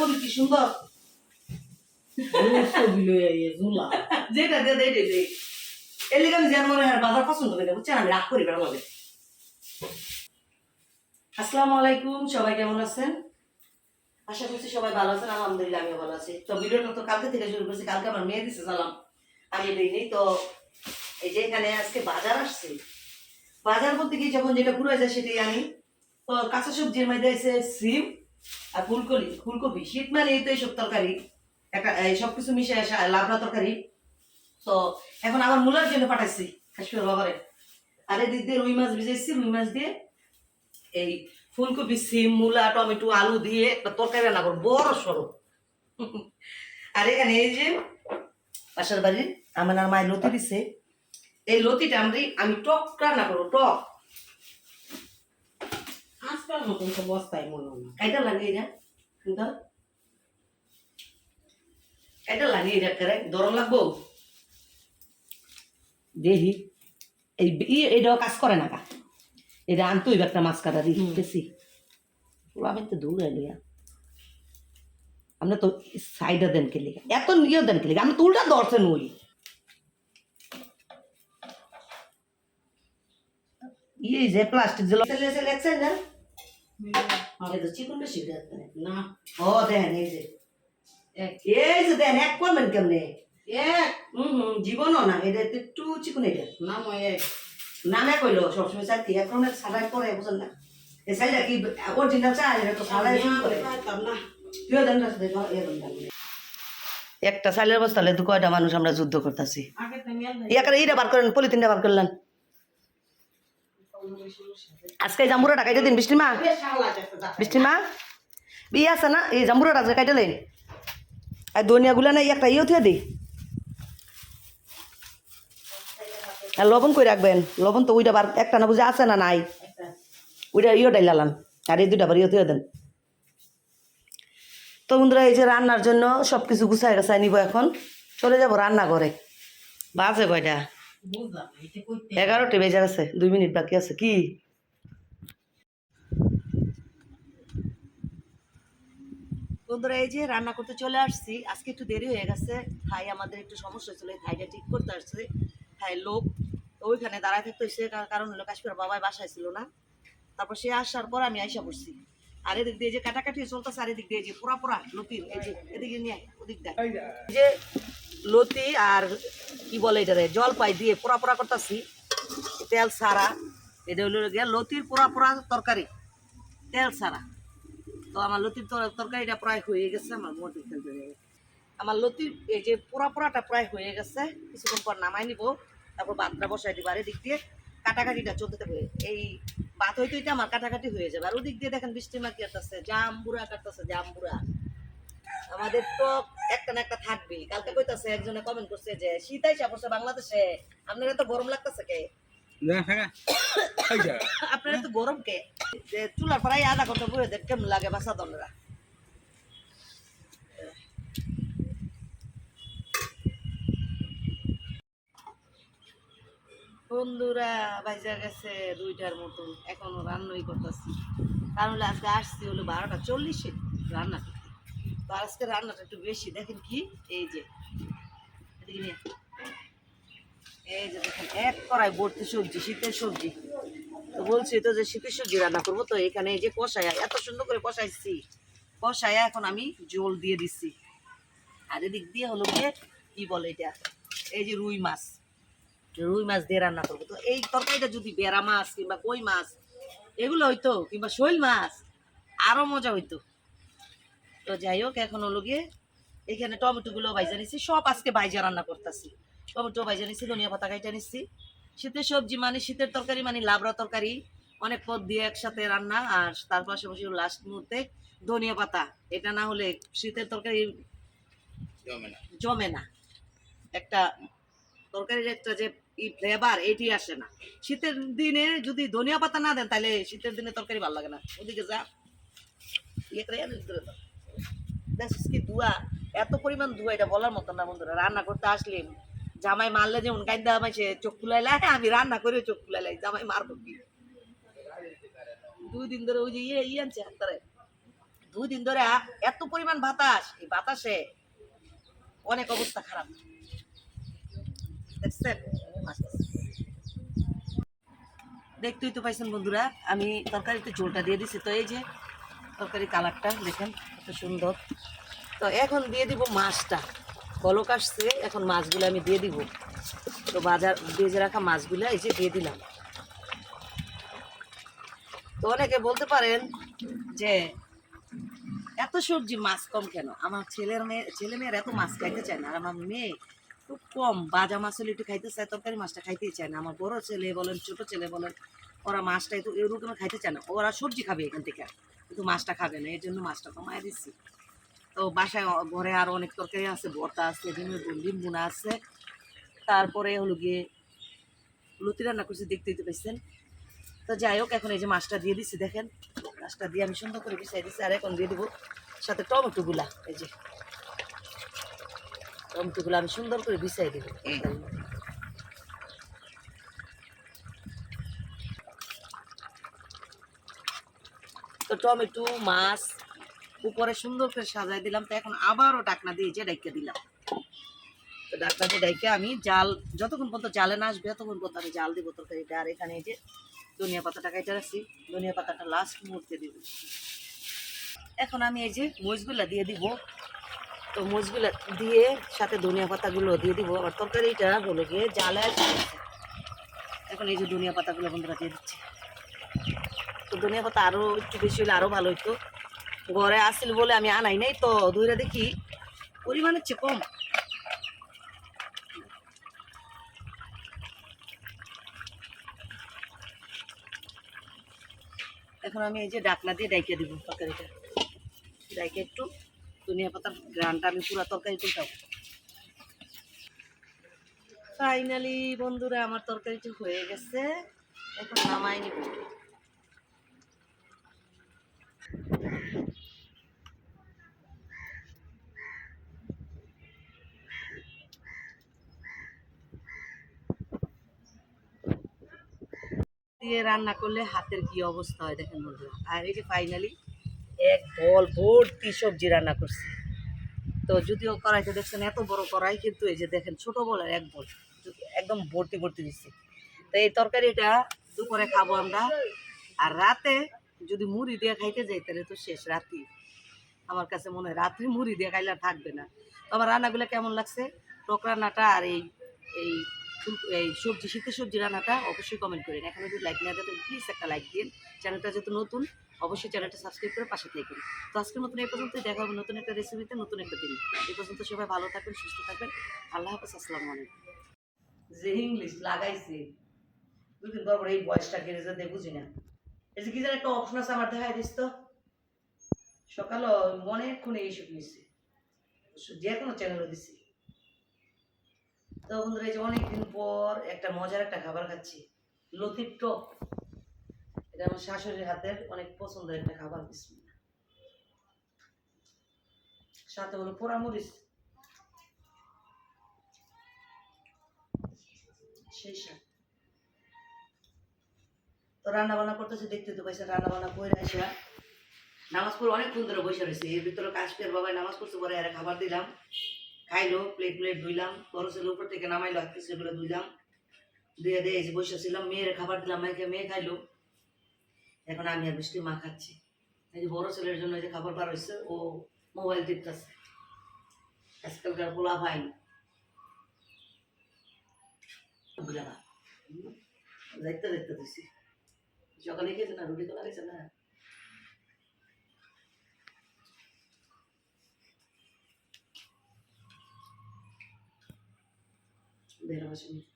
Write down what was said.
বলি কি সুন্দর? যেটা দে দে দে দে এর লিগে আমি যেন মনে হয় বাজার পছন্দ করি না, বুঝছেন আমি রাগ করি বেড়া লাগে আসসালামু আলাইকুম সবাই কেমন আছেন? আশা করছি সবাই ভালো আছেন আলহামদুলিল্লাহ আমিও ভালো আছি। তো ভিডিওটা তো কালকে থেকে শুরু করছি কালকে আমার মেয়ে দিছে জানাম আমি দিইনি তো এই যে এখানে আজকে বাজার আসছে। বাজার বলতে কি যখন যেটা পুরো যায় সেটাই আনি। তো কাঁচা সবজির মধ্যে আছে সিম আর ফুলকপি ফুলকপি, শীত মানে এই তো এইসব তরকারি। একটা সব কিছু মিশে আসা লাবড়া তরকারি। তো এখন আমার মূলার জন্য পাঠাইছি, কাশ্মীর বাবারে আর এদিক দিয়ে রুই মাছ ভিজাইছি, রুই মাছ দিয়ে এই ফুলকপি, সিম, মূলা, টমেটো, আলু দিয়ে একটা তরকারি রান্না করব, বড় সড়ো আর এখানে এই যে পাশের বাড়ির আমার মায়ের লতি দিছে। এই লতিটা আমি আমি টক রান্না করব, টক। আজকাল মতন তো বস্তায় মনে হয় না কাইটা লাগে এটা কিন্তু কাইটা লাগে এটা করে দরম লাগবো দেখি এই ই- এটাও কাজ করে না কা এটা আনতো একটা মাছ কাটা দিই বেশি আমি তো দূরে লিয়া আমরা তো সাইডে দেন কে লিখা এত নিয়ে দেন কে লিখা আমরা তো উল্টা দর্শন ওই ইয়ে যে প্লাস্টিক যে লেছে লেছে না আমাদের তো চিকন বেশি না। ও দেন এই যে। এই যে দেন এক করবেন কেমনে? এক। হুম হুম জীবনও না এটা একটু চিকন এটা। না ময় এক। নামে কইলো সবসময় চাইতে এখন সালাই করে বুঝলেন না? এই সাইডটা কি অরিজিনাল চাই এটা তো সালাই করে? না। তুইও দেন দেখো একটা সাইলের বস্তা হলে দু কয়টা মানুষ আমরা যুদ্ধ করতেছি। এইটা বার করেন পলিথিনটা বার করলেন। আজকে জাম্বুরা টাকাইতে দিন বৃষ্টি মা। বৃষ্টি মা? ইয়ে আছে না? এই জাম্বুরা টাকা কাইতে লেন আর ধনিয়া গুলা না একটা ইয়ে থিয়ে দিই। আর লবণ কই রাখবেন? লবণ তো ওইটা বার একটা না বুঝে আছে না নাই? ওইটা ইয়ে ডাইলালাম আর এই দুইটা বার ইয়ে থিয়ে দেন। তো বন্ধুরা এই যে রান্নার জন্য সব কিছু গুছাই গাছাই নিব এখন। চলে যাব রান্না করে বাজে কয়টা? এগারোটা বেজে গেছে, দুই মিনিট বাকি আছে, কি? বন্ধুরা, এই যে রান্না করতে চলে আসছি। আজকে একটু দেরি হয়ে গেছে। ভাই আমাদের একটু সমস্যা হয়েছিল ভাইটা ঠিক করতে আসছে। ভাই লোক ওইখানে দাঁড়ায় থাকতে হয়েছে, কার- কারণ হলো কাশ্মীর বাবাই বাসায় ছিল না। তারপর সে আসার পর আমি আইসা পড়ছি। আর এদিক দিয়ে যে কাটাকাটি চলতেছে, আর এদিক দিয়ে যে পুরা পুরা লতির এই যে এদিকে নিয়ে ওদিক দেখ। যে লতি আর কি বলে এটারে, জলপাই দিয়ে পোড়া পোড়া করতেছি, তেল সারা এটা হলো গিয়া লতির পোড়া পোড়া তরকারি, তেল সারা তো আমার লতির তর- তরকারিটা প্রায় হয়ে গেছে, আমার মোটি আমার লতির এই যে পোড়া পোড়াটা প্রায় হয়ে গেছে, কিছুক্ষণ পর নামাই নিব, তারপর ভাতটা বসাই দিব, আর এদিক দিয়ে কাটাকাটিটা চলতে থাকবে এই ভাত হইতে হইতে আমার কাটাকাটি হয়ে যাবে। আর ওদিক দিয়ে দেখেন বৃষ্টি মা কাটতেছে জাম্বুরা কাটতেছে জাম্বুরা আমাদের তো একটা না একটা থাকবে কালকে কইতাছে একজনে কমেন্ট করছে যে শীত আইসা পড়ছে বাংলাদেশে। আপনারা তো গরম লাগতেছে কে? আপনারা তো গরম কে? যে চুলার পরাই আধা ঘণ্টা বয়ে দেখ কেমন লাগে বাসা দলরা বন্ধুরা বাইজা গেছে দুইটার মতন। এখনও রান্নাই করতেছি। কারণ আজকে আসছি হলো বারোটা চল্লিশে রান্না। আজকে রান্নাটা একটু বেশি, দেখেন কি? এই যে এই যে দেখেন, এক কড়াই ভর্তি সবজি, শীতের সবজি। তো বলছি তো যে শীতের সবজি রান্না করব তো, এখানে এই যে কষায়া, এত সুন্দর করে কষাইছি। কষায়া এখন আমি জল দিয়ে দিচ্ছি আর এদিক দিয়ে হলো গিয়ে, কি বলে এটা? এই যে রুই মাছ। রুই মাছ দিয়ে রান্না করব। তো এই তরকারিটা যদি বেড়া মাছ কিংবা কই মাছ, এগুলো হইতো কিংবা শৈল মাছ, আরও মজা হইতো। তো যাই হোক এখন হলো গিয়ে এখানে টমেটোগুলো ভাইজা নিচ্ছি সব আজকে ভাইজা রান্না করতেছি। টমেটো ভাইজা নিচ্ছি ধনিয়া পাতা কাইটা নিচ্ছি শীতের সবজি মানে শীতের তরকারি মানে লাবড়া তরকারি। অনেক পদ দিয়ে একসাথে রান্না আর তার পাশাপাশি লাস্ট মুহূর্তে ধনিয়া পাতা। এটা না হলে শীতের তরকারি জমে না। একটা তরকারির একটা যে ফ্লেভার এটি আসে না। শীতের দিনে যদি ধনিয়া পাতা না দেন তাহলে শীতের দিনে তরকারি ভালো লাগে না। ওদিকে যা। ইয়ে করে। দেখছিস কি ধোয়া এত পরিমাণ ধোয়া এটা বলার মতো না বন্ধুরা। রান্না করতে আসলে জামাই মারলে যেমন কাইন্দা আমায় সে চোখ ফুলাইলে আমি রান্না করে চোখ ফুলাইলাই, জামাই মারবো কি? দুই দিন ধরে ওই যে ইয়ে ইয়ে আনছে হাতারে দুই দিন ধরে এত পরিমাণ বাতাস, এই বাতাসে অনেক অবস্থা খারাপ। দেখছেন? দেখতেই তো পাইছেন বন্ধুরা, আমি তরকারিতে ঝোলটা দিয়ে দিছি। তো এই যে তরকারি কালারটা, দেখেন। কত সুন্দর। তো এখন দিয়ে দিব মাছটা। বলক আসছে, এখন মাছগুলো আমি দিয়ে দিব। তো বাজার ভেজে রাখা মাছগুলো এই যে দিয়ে দিলাম। তো অনেকে বলতে পারেন যে, এত সবজি মাছ কম কেন? আমার ছেলের মেয়ে, ছেলে মেয়ের এত মাছ খাইতে চায় না। আর আমার মেয়ে খুব কম। বাজা মাছ হলে একটু খাইতে চায়, তরকারি মাছটা খাইতেই চায় না। আমার বড় ছেলে বলেন, ছোট ছেলে বলেন, ওরা মাছটা একটু এরকম খাইতে চায় না। ওরা সবজি খাবে এখান থেকে। কিন্তু মাছটা খাবে না এর জন্য মাছটা কমায় দিচ্ছি তো বাসায় ঘরে আরও অনেক তরকারি আছে, ভর্তা আছে, ডিমের ডিম বোনা আছে। তারপরে হলো গিয়ে লুতি রান্না করছি, দেখতে দিতে পাইছেন? তো যাই হোক, এখন এই যে মাছটা দিয়ে দিচ্ছি দেখেন। মাছটা দিয়ে আমি সুন্দর করে বিছাই দিচ্ছি আর এখন দিয়ে দেবো সাথে টমেটোগুলা, এই যে। টমেটোগুলো আমি সুন্দর করে বিছাই দিব। তো টমেটো, মাছ, উপরে সুন্দর করে সাজাই দিলাম। তো এখন আবারও ডাকনা দিয়ে যে ডাইকে দিলাম। তো ডাকনা দিয়ে ডাইকে আমি জাল, যতক্ষণ পর্যন্ত জালে না আসবে, ততক্ষণ পর্যন্ত আমি জাল দিব তরকারিটা। আর এখানে যে ধনিয়া পাতাটা কাইটা রাখছি। ধনিয়া পাতাটা লাস্ট মুহূর্তে দিব। এখন আমি এই যে মরিচগুলা দিয়ে দিব। তো মরিচগুলা দিয়ে সাথে ধনিয়া পাতাগুলো দিয়ে দিব। আর তরকারিটা হলো গিয়ে জালে এখন এই যে ধনিয়া পাতাগুলো বন্ধুরা দিয়ে দিচ্ছি। তো ধনিয়া পাতা আরও একটু বেশি হলে আরও ভালো হইতো। ঘরে আসছিল বলে আমি আনাই নাই, তো ধরে দেখি পরিমাণের চেয়ে কম। এখন আমি এই যে ডাকনা দিয়ে ডাইকে দিব তরকারিটা। ডাইকে একটু, ধনিয়া পাতার গ্রানটা আমি পুরো তরকারি তুলতাম ফাইনালি বন্ধুরা, আমার তরকারিটা হয়ে গেছে। এখন নামাই নিব। দিয়ে রান্না করলে হাতের কি অবস্থা হয় দেখেন বন্ধুরা। আর এই যে ফাইনালি এক বল ভর্তি সবজি রান্না করছি। তো যদিও কড়াইতে দেখছেন এত বড় কড়াই, কিন্তু এই যে দেখেন ছোট বলের এক বল, একদম ভর্তি ভর্তি দিচ্ছি। তো এই তরকারিটা দুপুরে খাব আমরা, আর রাতে যদি মুড়ি দিয়ে খাইতে যাই তাহলে তো শেষ রাতি। আমার কাছে মনে হয় রাত্রে মুড়ি দিয়ে খাইলে আর থাকবে না। তো আমার রান্নাগুলো কেমন লাগছে? টক রান্নাটা আর এই এই এই সবজি, শীতের সবজি রান্নাটা অবশ্যই কমেন্ট করেন এখন যদি লাইক না দেয় প্লিজ একটা লাইক দিন। চ্যানেলটা যেহেতু নতুন, অবশ্যই চ্যানেলটা সাবস্ক্রাইব করে পাশে থাকুন। তো আজকের মতন এই পর্যন্ত দেখা হবে নতুন একটা রেসিপিতে নতুন একটা দিন। এই পর্যন্ত সবাই ভালো থাকবেন, সুস্থ থাকবেন। আল্লাহ হাফেজ, আসসালামু আলাইকুম। যে ইংলিশ লাগাইছে, দুদিন পর পর এই বয়সটা কেড়ে যেতে বুঝি না। এই যে কি যেন একটা অপশন আছে আমার দেখাই দিস তো। সকালে অনেকক্ষণ এইসব নিয়েছে যে কোনো চ্যানেলও দিছি। তো বন্ধুরা এই যে অনেকদিন পর একটা মজার একটা খাবার খাচ্ছি লতির টক। এটা আমার শাশুড়ির হাতের অনেক পছন্দের একটা খাবার, বিসমিল্লাহ। সাথে হলো পোড়ামরিচ। সেই তো রান্না বান্না করতেছে, দেখতে তো পাইছে রান্না বান্না করে আসা। নামাজ পড়ে অনেকক্ষণ ধরে বসে রয়েছে, এর ভিতরে কাশ্মীর বাবাই নামাজ পড়তে পরে আর খাবার দিলাম। খাইলো প্লেট প্লেট ধুইলাম বড় উপর থেকে নামাইলো, হাত সেগুলো ধুইলাম। ধুয়ে দিয়ে এসে বসেছিলাম মেয়ের খাবার দিলাম মেয়েকে মেয়ে খাইলো। এখন আমি আর বৃষ্টি মা খাচ্ছি। এই যে বড় ছেলের জন্য যে খাবার বার হয়েছে ও মোবাইল টিপতেছে। আজকালকার পোলা ভাই। দেখতে দেখতে দিছি সকালে খেয়েছে না, রুটি তো লাগেছে না? বেরো বসে